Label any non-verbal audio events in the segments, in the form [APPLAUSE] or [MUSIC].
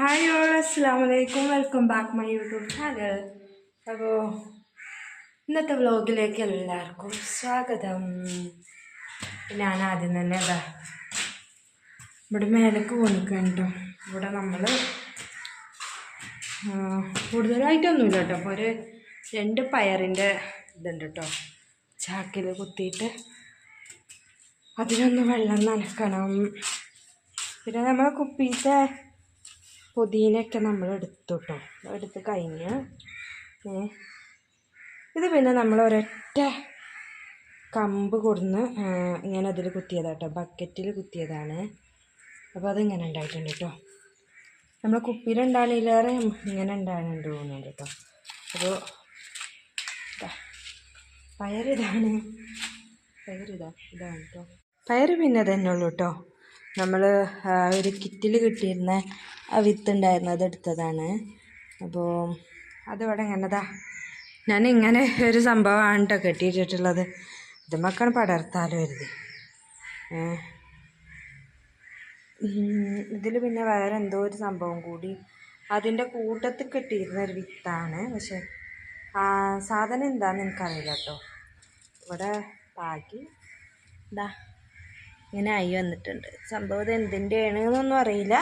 Hi all അസ്സാം വലൈക്കും welcome back my YouTube channel അപ്പോൾ ഇന്നത്തെ വ്ലോഗിലേക്ക് എല്ലാവർക്കും സ്വാഗതം. ഞാൻ ആദ്യം തന്നെ അതാ ഇവിടെ മേലേക്ക് പോണിക്കണ്ടോ ഇവിടെ നമ്മൾ കൂടുതലായിട്ടൊന്നുമില്ല കേട്ടോ. അപ്പോൾ ഒരു രണ്ട് പയറിന്റെ ഇതുണ്ട് കേട്ടോ. ചാക്കിൽ കുത്തിയിട്ട് അതിനൊന്ന് വെള്ളം നനക്കണം. പിന്നെ നമ്മളെ കുപ്പിയിലത്തെ പുതിനയൊക്കെ നമ്മൾ എടുത്തു കേട്ടോ എടുത്ത് കഴിഞ്ഞ് ഇത് പിന്നെ നമ്മൾ ഒരൊറ്റ കമ്പ് കൊടുന്ന് ഇങ്ങനെ അതിൽ കുത്തിയതാണ് കേട്ടോ ബക്കറ്റിൽ കുത്തിയതാണ്. അപ്പോൾ അതിങ്ങനെ ഉണ്ടായിട്ടുണ്ട് കേട്ടോ നമ്മൾ കുപ്പിയിലുണ്ടാണില്ലേറെ ഇങ്ങനെ ഉണ്ടാകുന്നുണ്ട് തോന്നുന്നുണ്ട് കേട്ടോ അപ്പോൾ പയറിതാണ്. പയറിതാ ഇതാണ് കേട്ടോ പയർ പിന്നെ തന്നെ ഉള്ളൂ കേട്ടോ നമ്മൾ ഒരു കിറ്റിൽ കിട്ടിയിരുന്ന ആ വിത്ത് ഉണ്ടായിരുന്നു അത് എടുത്തതാണ്. അപ്പോൾ അതിവിടെ ഇങ്ങനെതാ ഞാൻ ഇങ്ങനെ ഒരു സംഭവമാണ് കേട്ടോ കെട്ടിയിട്ടിട്ടുള്ളത്. ഇത് മക്കൾ പടർത്താലോ കരുതി. ഇതിൽ പിന്നെ വേറെ എന്തോ ഒരു സംഭവം കൂടി. അതിന്റെ കൂട്ടത്തിൽ കിട്ടിയിരുന്ന ഒരു വിത്താണ്. പക്ഷെ സാധനം എന്താണെന്ന് എനിക്കറിയില്ല കേട്ടോ ഇവിടെ പാക്കി ഇതാ ഇങ്ങനെ ആയി വന്നിട്ടുണ്ട്. സംഭവം ഇത് എന്തിന്റെയാണ് എന്നൊന്നും അറിയില്ല.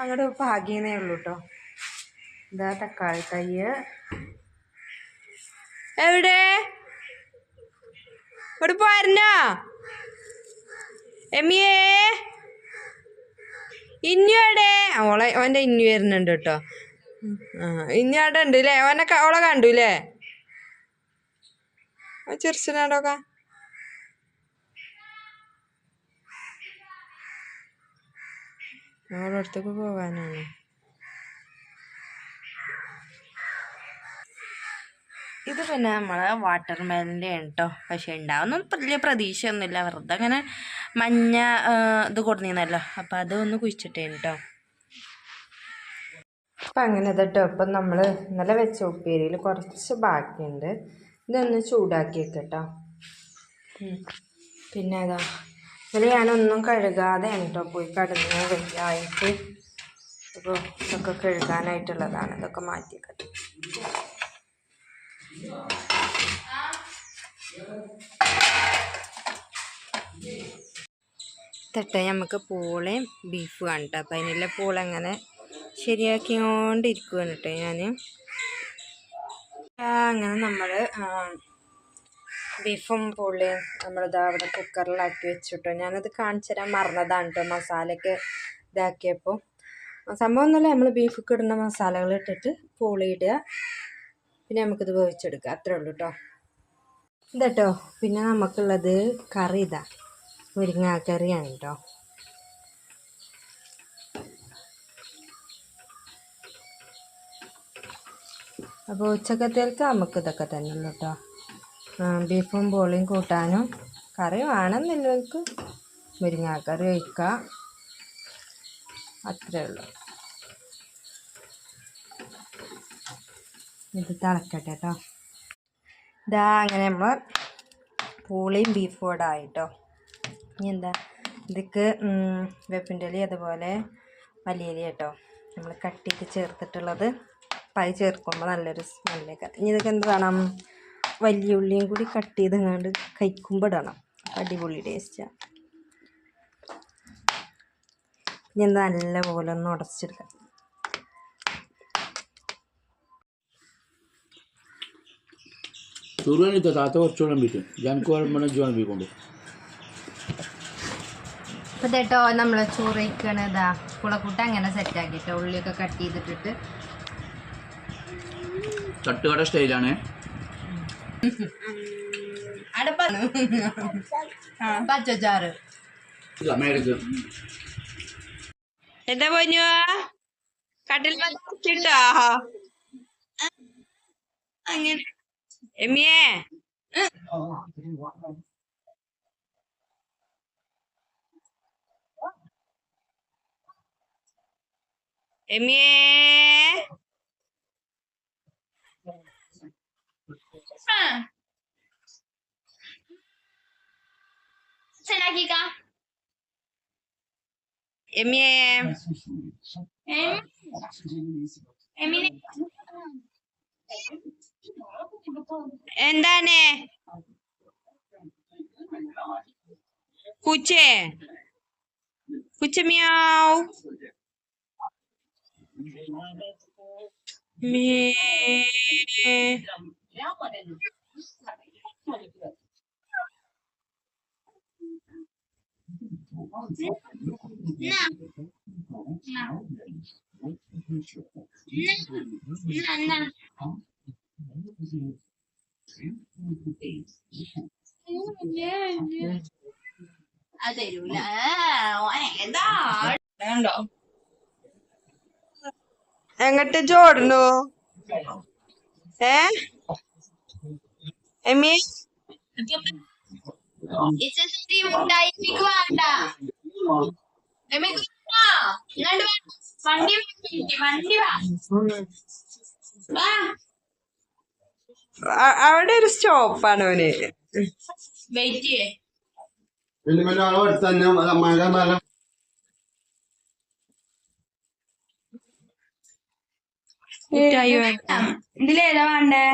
അങ്ങോട്ട് പാകിയെന്നേ ഉള്ളൂ കേട്ടോ ഇതാ തക്കാളി തൈ എവിടെ? ഇവിടെ പോയിരുന്നോ എമ്മിയേ ഇന്നു എവിടെ? ഓളെ ഓന്റെ ഇന്നു വരുന്നുണ്ട് കേട്ടോ ആ ഇന്നു അവിടെ ഉണ്ട് അല്ലേ ഓനെ ഓളെ കണ്ടു അല്ലേ ചെറുച്ചനാടോക്കാ അവളുടെ അടുത്തേക്ക് പോകാനാണ്. ഇത് പിന്നെ നമ്മളെ വാട്ടർ മെലിന്റെ ആണ് കേട്ടോ പക്ഷെ ഉണ്ടാവുന്ന വലിയ പ്രതീക്ഷയൊന്നുമില്ല. വെറുതെ അങ്ങനെ മഞ്ഞ ഇത് കൊടുന്നിരുന്നല്ലോ. അപ്പം അതൊന്ന് കുഴിച്ചിട്ടേ കേട്ടോ അപ്പം അങ്ങനെ കേട്ടോ അപ്പം നമ്മൾ ഇന്നലെ വെച്ച ഉപ്പേരിയിൽ കുറച്ച് ബാക്കിയുണ്ട്. ഇതൊന്ന് ചൂടാക്കി വെക്കട്ടോ പിന്നെ അതാ ഇന്നലെ ഞാനൊന്നും കഴുകാതെയാണ് കേട്ടോ പോയി കടന്ന് വലിയായിട്ട് ഇപ്പോൾ ഇതൊക്കെ കഴുകാനായിട്ടുള്ളതാണ്. ഇതൊക്കെ മാറ്റിക്കട്ടെ തട്ടെ നമുക്ക് പൂളയും ബീഫ് കേട്ടോ അപ്പം അതിനുള്ള പൂള അങ്ങനെ ശരിയാക്കിക്കൊണ്ടിരിക്കുകയാണ് കേട്ടോ ഞാൻ അങ്ങനെ നമ്മൾ ബീഫും പുള്ളിയും നമ്മളിതാ അവിടെ കുക്കറിലാക്കി വെച്ചിട്ടോ. ഞാനത് കാണിച്ചു തരാൻ മറന്നതാണ് കേട്ടോ മസാലയൊക്കെ ഇതാക്കിയപ്പോൾ. സംഭവം ഒന്നുമല്ല നമ്മൾ ബീഫൊക്കെ ഇടുന്ന മസാലകൾ ഇട്ടിട്ട് പുളിയിടുക പിന്നെ നമുക്കിത് വേവിച്ചെടുക്കുക. അത്രേ ഉള്ളൂ കേട്ടോ ഇതട്ടോ പിന്നെ നമുക്കുള്ളത് കറി ഇതാ. മുരിങ്ങാക്കറിയാണ് കേട്ടോ അപ്പോൾ ഉച്ചക്കത്തേക്ക് നമുക്ക് ഇതൊക്കെ തന്നെ ഉള്ളൂ കേട്ടോ ബീഫും പോളിയും കൂട്ടാനും. കറി വേണമെന്നുള്ളവർക്ക് മുരിങ്ങാക്കറി ഒഴിക്കുക അത്രേ ഉള്ളൂ. ഇത് തിളക്കട്ടെ കേട്ടോ ഇതാ അങ്ങനെ നമ്മൾ പൂളിയും ബീഫും കൂടെ ആയിട്ടോ ഇനി എന്താ? ഇതിക്ക് വേപ്പിന്റെ ഇല അതുപോലെ ഇല കേട്ടോ നമ്മൾ കട്ടിക്ക് ചേർത്തിട്ടുള്ളത്. പൈ ചേർക്കുമ്പോൾ നല്ലൊരു സ്മെല്ലൊക്കെ ഇനി ഇതൊക്കെ എന്ത് വേണം? വലിയ ഉള്ളിയും കൂടി കട്ട് ചെയ്ത് കണ്ട് കഴിക്കുമ്പോൾ ഇടണം അടിപൊളി ടേസ്റ്റാണ് ഇനി എന്താ നല്ല പോലെ ഒന്ന് ഉടച്ചെടുക്കാം. ചുരുവനിത്ത താത്ത കുറച്ചുകൂടെ വിൽക്കും ജനക്ക് കുഴപ്പമില്ല ജോൺ ബീക്കൊണ്ട് അപ്പം കേട്ടോ നമ്മൾ ചോറ് വയ്ക്കണ ഇതാ കുളക്കൂട്ട അങ്ങനെ സെറ്റാക്കിട്ടോ ഉള്ളിയൊക്കെ കട്ട് ചെയ്തിട്ടിട്ട്. തട്ടുകട സ്റ്റൈലാണ് Mm-hmm. ada apa? [LAUGHS] empat jajar tidak merger ada banyak kadal banyak angin emie emie അങ്ങനെ എമ്മിയേ എമ്മിയേ Sen hakika. എമിയേ എന്താണ് പൂച്ചേ പൂച്ച മിയാവ് മേ അതരൂല എങ്ങട്ട് ചോടണു ഏ? എമ്മി? വേണ്ട വേണ്ട. ഇങ്ങോട്ട് വണ്ടി വണ്ടി വാ. അവിടെ ഒരു സ്റ്റോപ്പാണ് അവന്. ഇതിലേതാ വേണ്ടേ?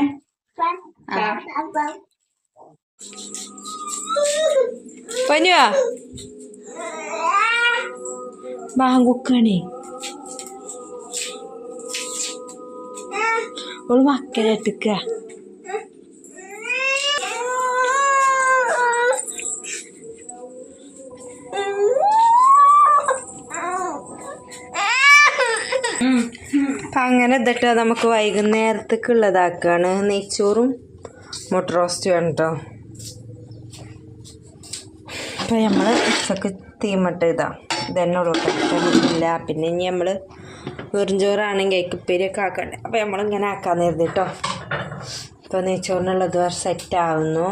പനുവാ മാങ്കുക്കണേ ഓൾ മക്കളെ അപ്പം അങ്ങനെ ഇതിട്ട് നമുക്ക് വൈകുന്നേരത്തേക്കുള്ളതാക്കാണ് നെയ്ച്ചോറും മുട്ട റോസ്റ്റ് ആണ് കേട്ടോ ഇപ്പം നമ്മൾ ഉച്ചയ്ക്ക് തീമട്ട ഇതാ. ഇതന്നെ ഉള്ളൂ ഇല്ല പിന്നെ ഇനി നമ്മൾ വെറുംചോറാണെങ്കിൽ ഉപ്പേരിയൊക്കെ ആക്കണ്ടേ. അപ്പോൾ നമ്മളിങ്ങനെ ആക്കാന്ന് കരുതി കേട്ടോ ഇപ്പോൾ നെയ്ച്ചോറിനുള്ളത് സെറ്റ് ആവുന്നു.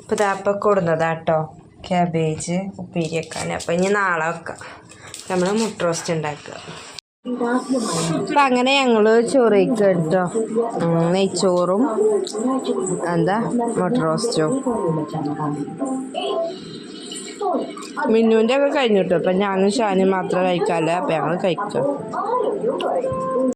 അപ്പോൾ ഇതാ അപ്പം കൊടുന്നതാ കേട്ടോ ക്യാബേജ് ഉപ്പേരിയൊക്കെ അപ്പോൾ ഇനി നാളെ വെക്കാം. നമ്മൾ മുട്ട റോസ്റ്റ് ഉണ്ടാക്കുക അപ്പം അങ്ങനെ ഞങ്ങൾ ചോറ് കഴിക്കുക കേട്ടോ നെയ്ച്ചോറും എന്താ മുട്ട റോസ്റ്റും. മിന്നുവിന്റെ ഒക്കെ കഴിഞ്ഞു കേട്ടോ അപ്പം ഞാനും ഷാനും മാത്രം കഴിക്കാല്ലേ? അപ്പം ഞങ്ങൾ കഴിക്കാം.